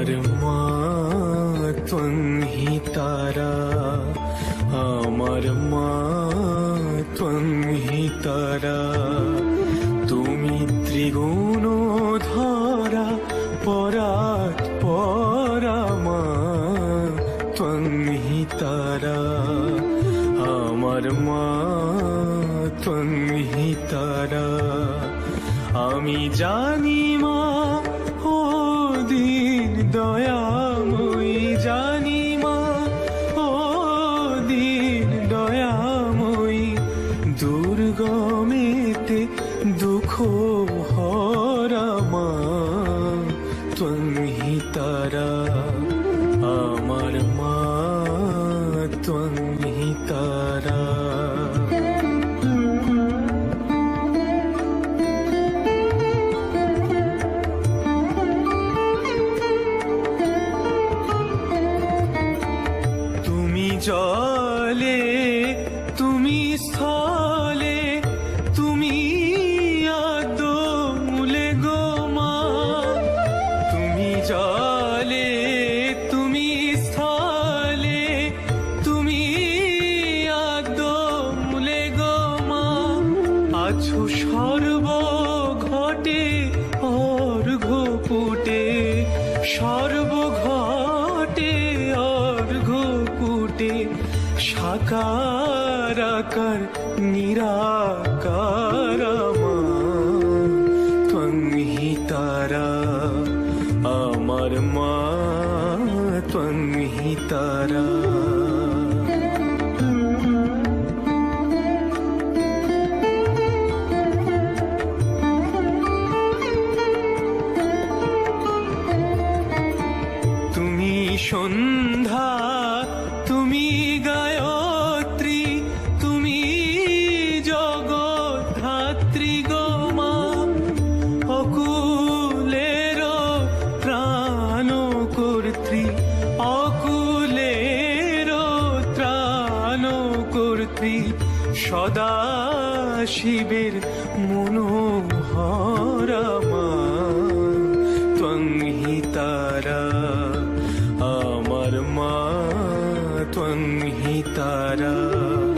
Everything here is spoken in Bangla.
আমার মা হি তারা আমার মা হি তারা তুমি ত্রিগুণ ধরা পরাত পরা মা হি তারা আমার মা হি তারা আমি জানি মা দয়াময়ী জানি মা দিন দয়াময়ী দুর্গমেতে দুঃখ জলে, তুমি স্থলে, তুমি আদমুলে গো মা। তুমি জলে, তুমি স্থলে, তুমি আদমুলে গো মা। আছো সর্ব ঘটে অর্ঘ পুটে সর্ব সাকার নিরাকার ত্বংহি তারা আমার মা। ত্বংহি তারা। সন্ধ্যা কর্তৃ অকুলের ত্রাণ কর্তৃ সদা শিবের মনোহরমা হি তারা আমার মা হি তারা।